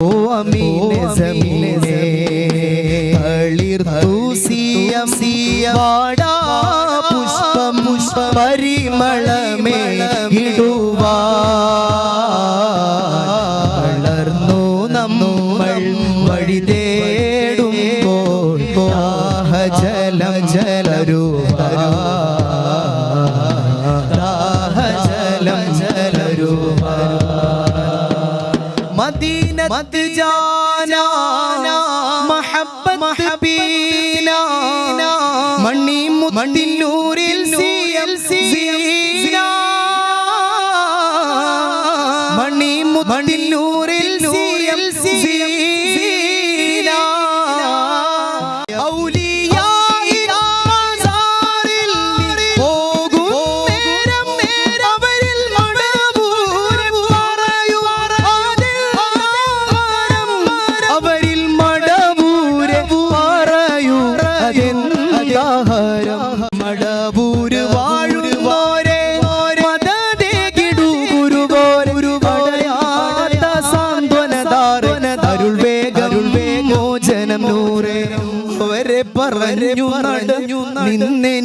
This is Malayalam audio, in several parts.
ഓ അമീനെ സമീനെ സിയം വാടാ പുഷ്പം പുഷ്പ പരിമളമേ ഇടുവാ. മുതിലൂർ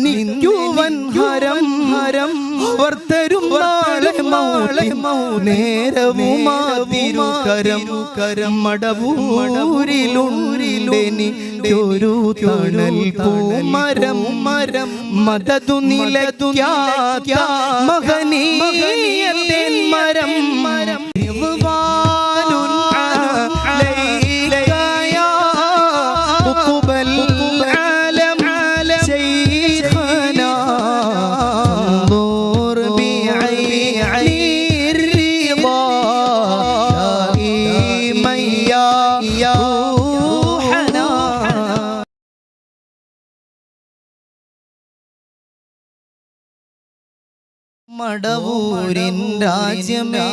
നിന്നുവൻ ഹരം ഹരം അവർ തരും നാളെ മൗളെ മൗ നേരവുമാതിരു കരം മടവൂരിലുണ്ടിനി ഒരു തണൽ പൂമരം മരം മതതു നിലതുയാത്ത മഹനീയത്തേൻ മരം മരം മടവൂരിൻ രാജ്യമേ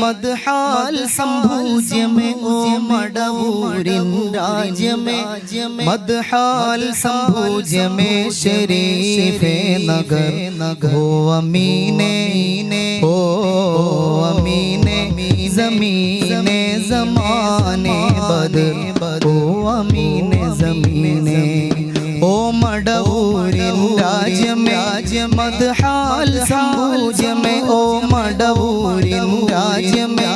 മദ്ഹാൽ സംഭൂജ്യമേ ഓ മടവൂരിൻ രാജ്യമേ മദ്ഹാൽ സംഭൂജ്യമേ ശരീഫേ നഗർ നഗോ അമീനെ ഓ അമീനെ ജമീനെ ജമാനെ ബദർ ഓ അമീനെ ജമീനെ ഓ മടവൂരിൻ രാജ്യമേ മദ്ഹാൽ സംഭൂജ്യമേ. ഓ മടവൂരിൻ രാജ്യമേ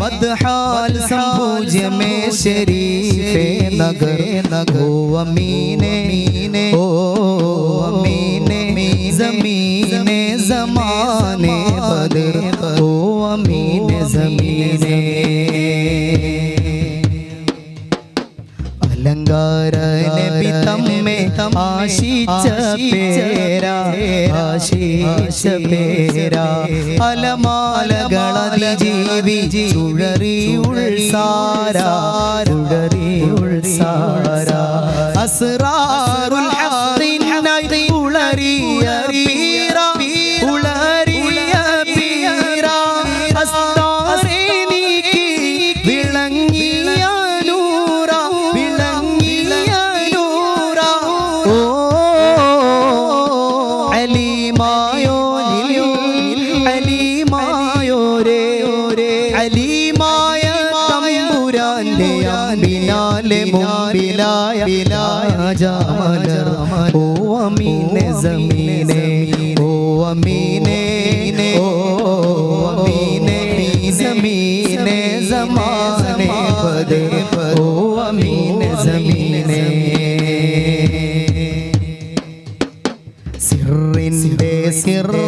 മദ്ഹാൽ സംഭൂജ്യമേ. ശരീഫേ നഗർ നഗോ അമീനെ ഓ അമീനെ ജമീനെ ജമാനെ ബദർ ഓ അമീനെ ജമീനെ. അലങ്കാര നബി തമ്മെ ആശിച്ച പേരാ ആശിച്ച പേരാ. അലമാലകളി ജീവി ചുഴറി ഉൾസാരാ ചുഴറി ഉൾസാരാ അസ്റാറുൽ ഉളറിയ tierra.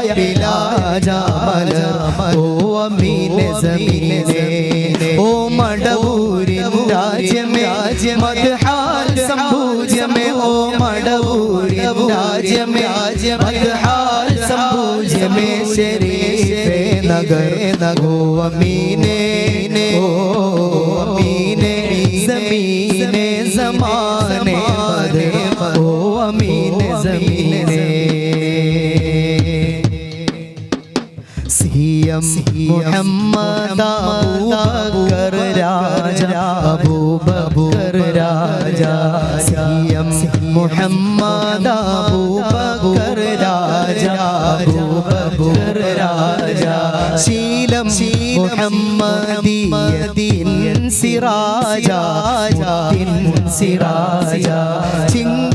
മുമ്പിലായ രാജാമല ഓ അമീനെ സമീനെ ഓ മടവൂരിൻ രാജ്യമേ മദ്ഹാൽ സംഭൂജ്യമേ ഓ മടവൂരി രാജ്യമേ മദ്ഹാൽ സംഭൂജ്യമേ ശരീഫേ നഗർ നഗോ അമീനെ ഓ മുഹമ്മദ് അബൂബക്കർ രാജ അബൂബക്കർ രാജ സിയം മുഹമ്മദ് അബൂബക്കർ രാജ അബൂബക്കർ രാജ ശീലം മുഹമ്മദിയത്തിൻ സിറാജ സിറാജ ചിങ്കപ്പുലി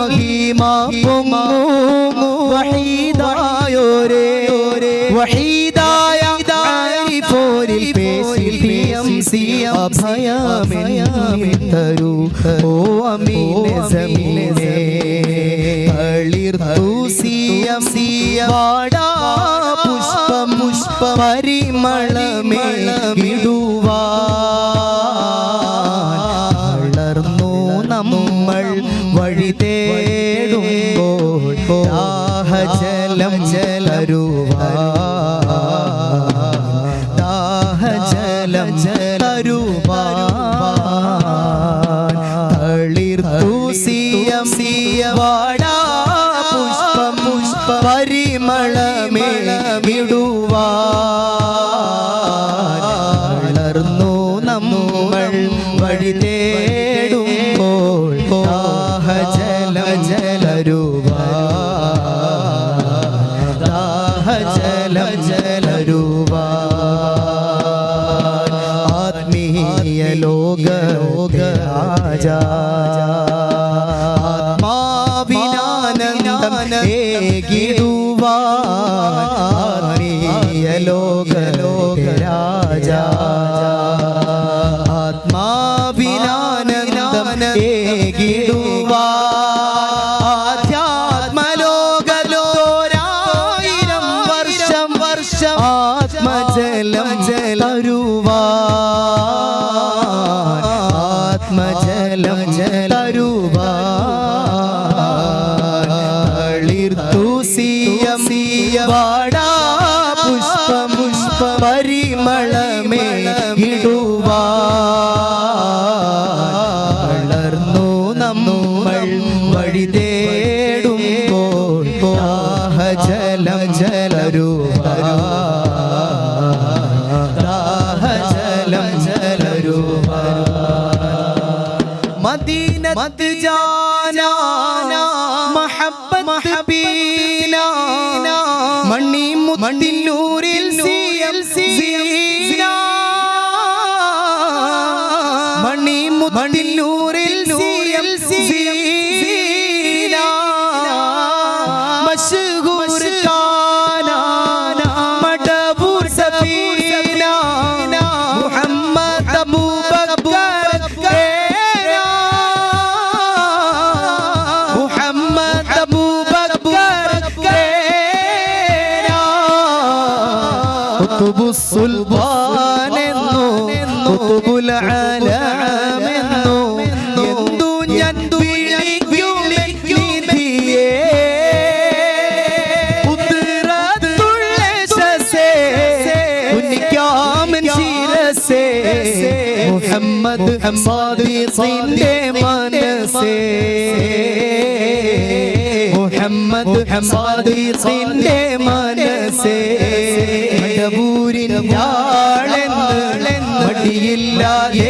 മഹിമ വഹീദായോരേ വഹീദായ ആരിഫോരിൽ പേശി പിയം സിയം അഭയമെന്നും തരൂ ഓ അമീനെ സമീനെ തളിർത്തു സിയം സിയം വാടാ പുഷ്പം പുഷ്പ പരിമളമേ വളർന്നു लोग लोग राजा। ജലരുവാ ദാഹജലം ജലരുവാ മദീനത്ത് ജാനാ കുതുബു സുൽത്താനെന്നു കുതുബുൽ ആലമെന്നു എന്തു ഞാൻ മുഹമ്മദ് സാദിഖിന്റെ മനസ്സേ മുഹമ്മദ് സാദിഖിന്റെ മനസ്സേ മടിയില്ലാതെ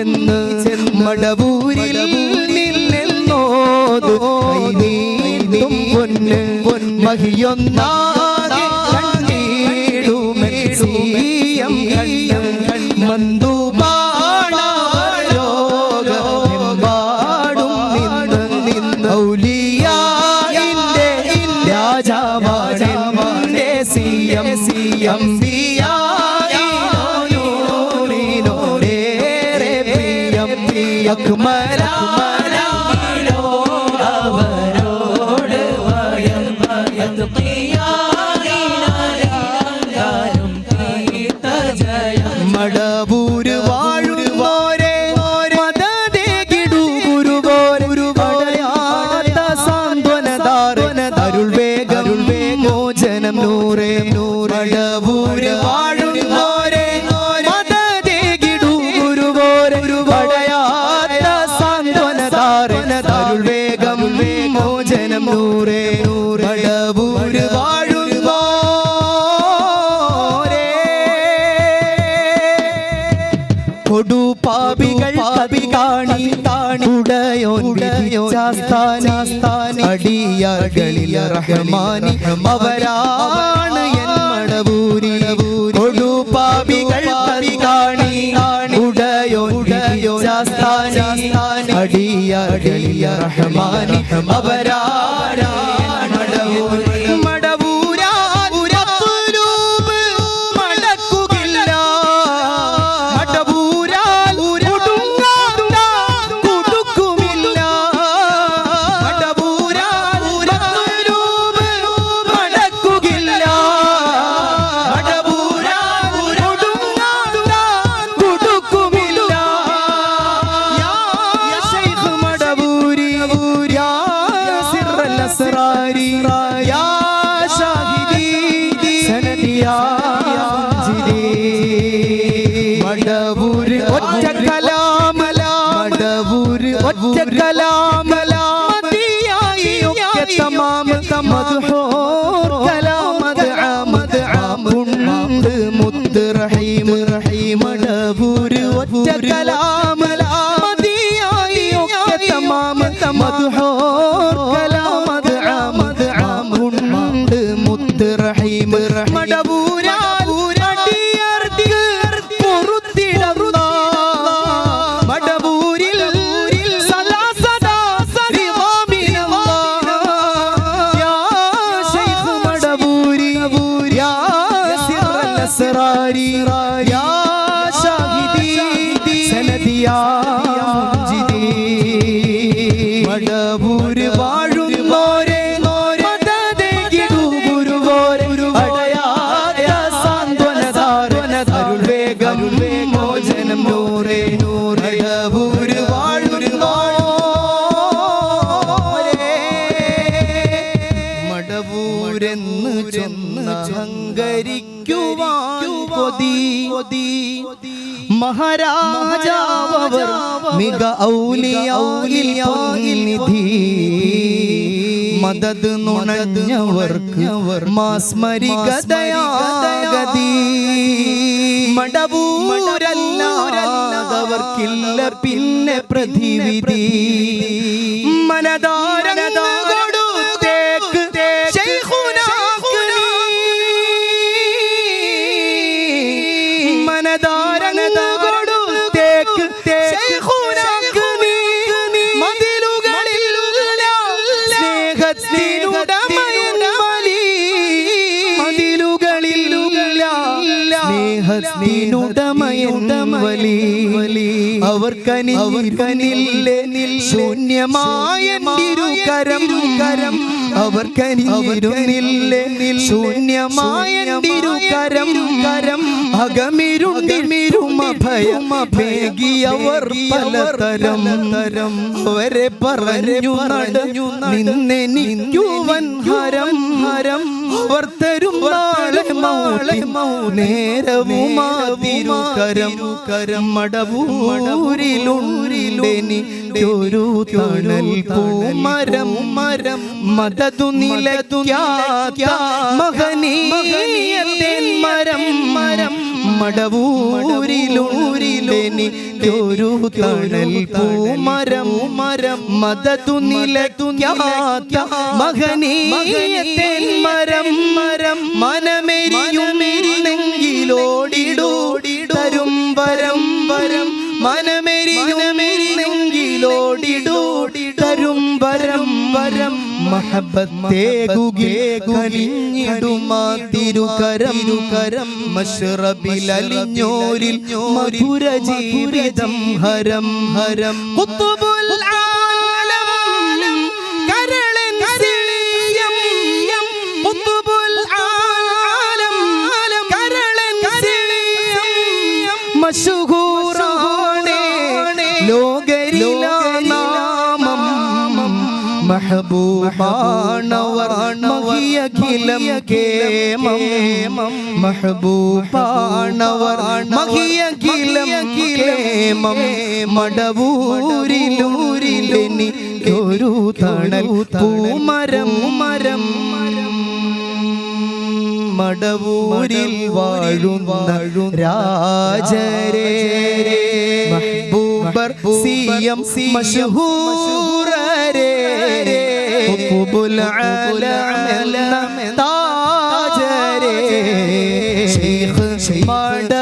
ചെന്ന് മടവൂരിൽ നിന്നെന്നോതു. നീന്തും പൊന്ന് മഹിയൊന്നീടുമെടുമേയം മന്ദു രാജാവാണ് C M C M B Come on. അടിയാർകളിൽ റഹ്മാനി അവരാണ് എൻ മടവൂരി. കൊടുപാപികൾ പരികാണി ഉടയോ ഉടയോ അടിയാർകളിൽ റഹ്മാനി അവരാണ് മുത്ത് റഹീം റഹീമട ഒറ്റ കലാം മിക ഔലിയാനിധി മദദ് നുണഞ്ഞവർക്ക് മാസ്മരിക ദയാഗതി മടവൂരല്ലാതവർക്കില്ല പിന്നെ പ്രതിവിധി. മനദാ കനില്ലേ ശൂന്യമായ കരം കരം അവർ കനിരുന്നില്ലേ ശൂന്യമായ കരം കരം അകമിരുണ്ടിരുമഭയമഭേകിയവർ പലതരം. തരം അവരെ പറഞ്ഞു നടഞ്ഞു നിന്നെനിക്കുവൻ ഹരം ഹരം. അവർ തരും നാളെ മാളെ നേരവുമാതിരു കരം കരം മടവൂരിലുണ്ടിലെനിക്കൊരു തണൽ മരം മരം. മതതു നിലയ്ക്കാത്ത മഹനീയത്തേൻ മരം. മരം. മടവൂരിലൂരിലെനിക്കൊരു തണൽ പൂമരം മരം മതതു നിലയ്ക്കാത്ത മഹനീയത്തേൻ മരം മരം മനമെരിയുമെരിനെങ്കിലോടിടോടി തിരുകരം കരം മഷ്റബിലലിഞ്ഞോരിൽ മധുര ജീവിതം ഹരം ഹരം മഹബൂബാണവർ മഹിയഖിലം കേമം. മഹബൂബാണവർ മഹിയഖിലം കേമം. മടവൂരിലൂരിലെനി ഒരു തണൽ പൂമരം. മരം മടവൂരിൽ വാഴും രാജരേ. മഹബൂബർ സിയം മഷഹൂരരേ ഖുതുബുൽ ആലം താജരേ ശൈഖ് മടവൂർ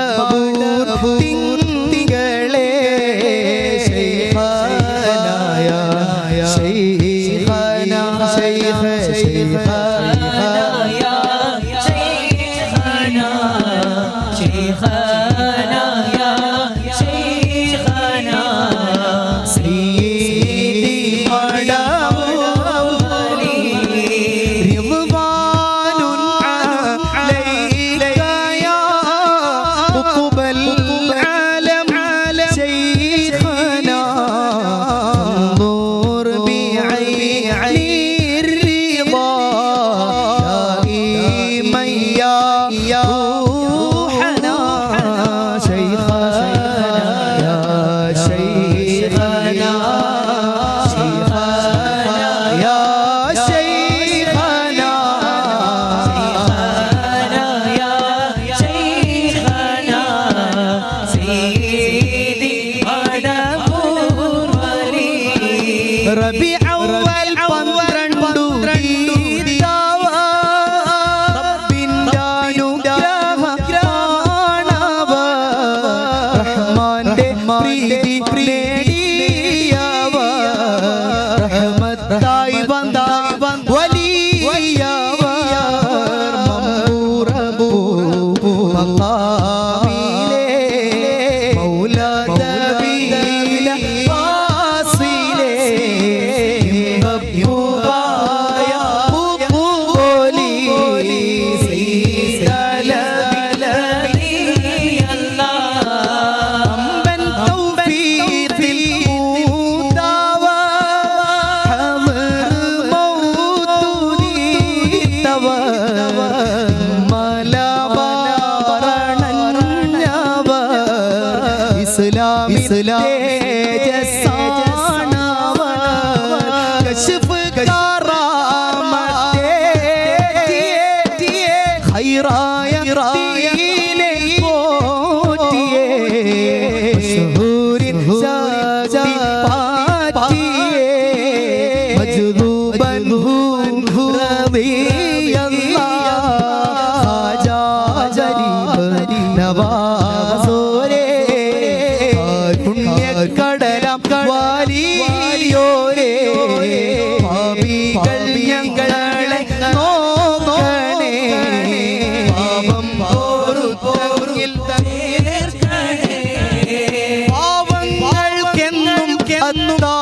തന്നു നാ